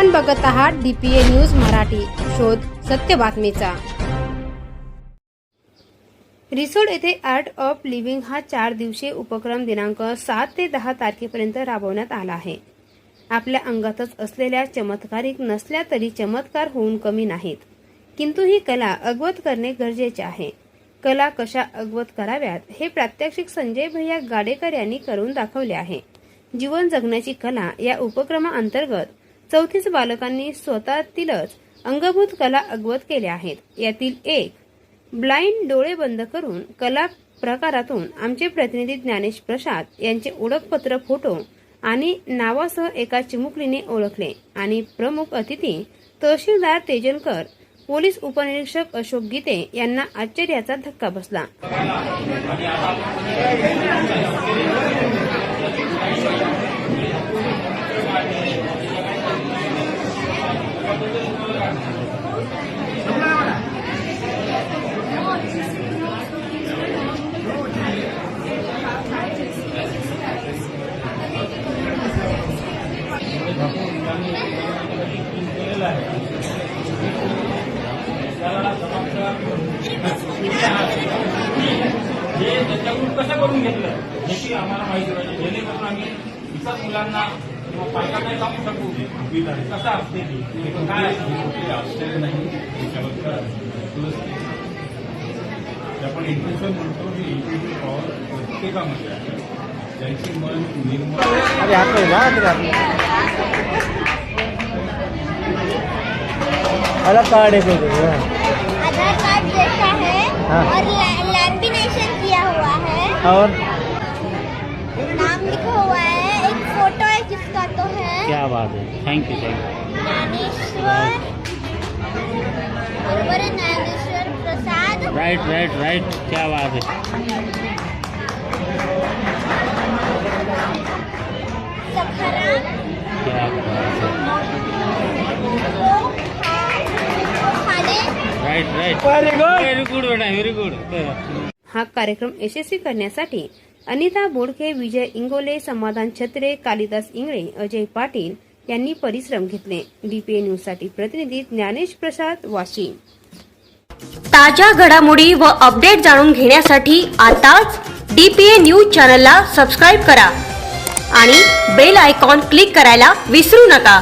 आपण बघत आहात डीपीए न्यूज मराठी. शोध सत्य बातमीचा. रिसोड येथे आर्ट ऑफ लिव्हिंग हा चार दिवसीय उपक्रम दिनांक सात ते दहा तारखेपर्यंत राबवण्यात आला आहे. आपल्या अंगातच असलेल्या चमत्कारिक नसल्या तरी चमत्कार होऊन कमी नाहीत. किंतु ही कला अगवत करणे गरजेचे आहे. कला कशा अगवत कराव्यात हे प्रात्यक्षिक संजय भैया गाडेकर यांनी करून दाखवले आहे. जीवन जगण्याची कला या उपक्रमाअंतर्गत चौतीस बालकांनी स्वतःतीलच अंगभूत कला अगवत केल्या आहेत. यातील एक ब्लाइंड डोळे बंद करून कला प्रकारातून आमचे प्रतिनिधी ज्ञानेश प्रसाद यांचे ओळखपत्र फोटो आणि नावासह एका चिमुकलीने ओळखले. आणि प्रमुख अतिथी तहसीलदार तेजलकर पोलीस उपनिरीक्षक अशोक गीते यांना आश्चर्याचा धक्का बसला. हे त्याच्याकडून कसं करून घेतलं याची आम्हाला माहिती पाहिजे जेणेकरून आम्ही इतर मुलांना किंवा पालकांना सांगू शकू कसं असते ते काय असते आश्चर्य नाही चमत्कार प्लस ते आपण इंट्युशन म्हणतो की पॉवर प्रत्येकामध्ये आहे ज्यांची मन निर्मळ अलग कार्ड है। आधार कार्ड जैसा है। और लैमिनेशन किया हुआ है और जिसका तो है। क्या बात है। Thank you thank you Dnyaneshwar Dnyaneshwar Prasad. Right right right क्या बात है। क्या बात है। वो वो खाने। Right right very good very good बेटा वेरी गुड हा कार्यक्रम यशस्वी करण्यासाठी अनिता बोडके विजय इंगोले समाधान छत्रे कालिदास इंगळे अजय पाटील यांनी परिश्रम घेतले. डीपीए न्यूजसाठी प्रतिनिधी ज्ञानेश प्रसाद वाशिम. ताज्या घडामोडी व अपडेट जाणून घेण्यासाठी आताच डीपीए न्यूज चॅनलला सबस्क्राईब करा आणि बेल आयकॉन क्लिक करायला विसरू नका.